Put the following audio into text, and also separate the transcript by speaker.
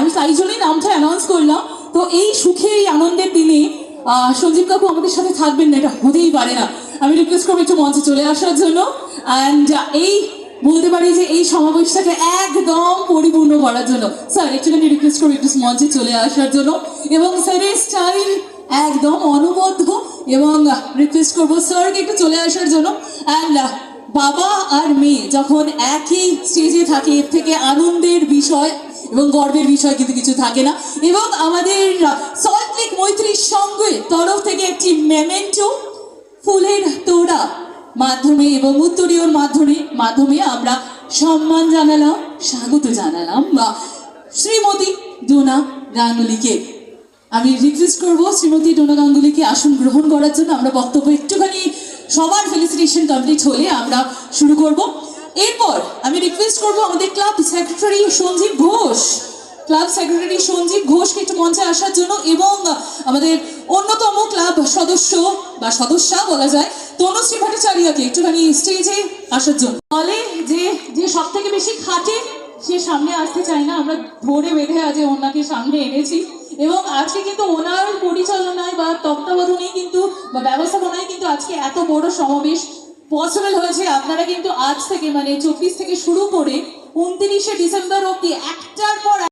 Speaker 1: আমি তাই জন্যই নামটা অ্যানাউন্স করলাম। তো এই সুখে, এই আনন্দের দিনে সঞ্জীব কাকু আমাদের সাথে থাকবেন না, এটা হতেই পারে না। আমি রিকোয়েস্ট করব একটু মঞ্চে চলে আসার জন্য। অ্যান্ড এই বলতে পারি যে এই সমাবেশটাকে একদম পরিপূর্ণ করার জন্য। স্যার একটুখানি রিকোয়েস্ট করব একটু মঞ্চে চলে আসার জন্য। এবং স্যারের স্টাইল একদম অনবদ্য। এবং রিকোয়েস্ট করব স্যারকে একটু চলে আসার জন্য। অ্যান্ড বাবা আর মেয়ে যখন একই স্টেজে থাকে, এর থেকে আনন্দের বিষয় এবং গর্বের বিষয় কিন্তু কিছু থাকে না। এবং আমাদের সল্ট লেক মৈত্রীর সঙ্গে তরফ থেকে একটি মেমেন্টো ফুলের তোড়া মাধ্যমে এবং উত্তরীয়র মাধ্যমে মাধ্যমে আমরা সম্মান জানালাম, স্বাগত জানালাম বা শ্রীমতী ডোনা গাঙ্গুলিকে। আমি রিকোয়েস্ট করব শ্রীমতী ডোনা গাঙ্গুলিকে আসন গ্রহণ করার জন্য। আমরা বক্তব্য একটুখানি সবার ফেলিসিটেশন কমপ্লিট হলে আমরা শুরু করব। এরপর আমি রিকোয়েস্ট করব আমাদের club secretary Sanjeev Ghosh. Club secretary Sanjeev ঘোষকে একটু মঞ্চে আসার জন্য এবং আমাদের অন্যতম ক্লাব সদস্য বা সদস্যা বলা যায়, তনুশ্রী ভট্টাচার্যকে একটুখানি স্টেজে আসার জন্য। বলে যে যে সব থেকে বেশি খাটে, সে সামনে আসতে চায় না। আমরা ধরে বেঁধে আজ ওনাকে সামনে এনেছি। এবং আজকে কিন্তু ওনার পরিচালনায় বা তত্ত্বাবধানেই কিন্তু বা ব্যবস্থাপনায় কিন্তু আজকে এত বড় সমাবেশ পসিবল হয়েছে। আপনারা কিন্তু আজ থেকে মানে চব্বিশ থেকে শুরু করে উনত্রিশে ডিসেম্বর অব্দি একটার পর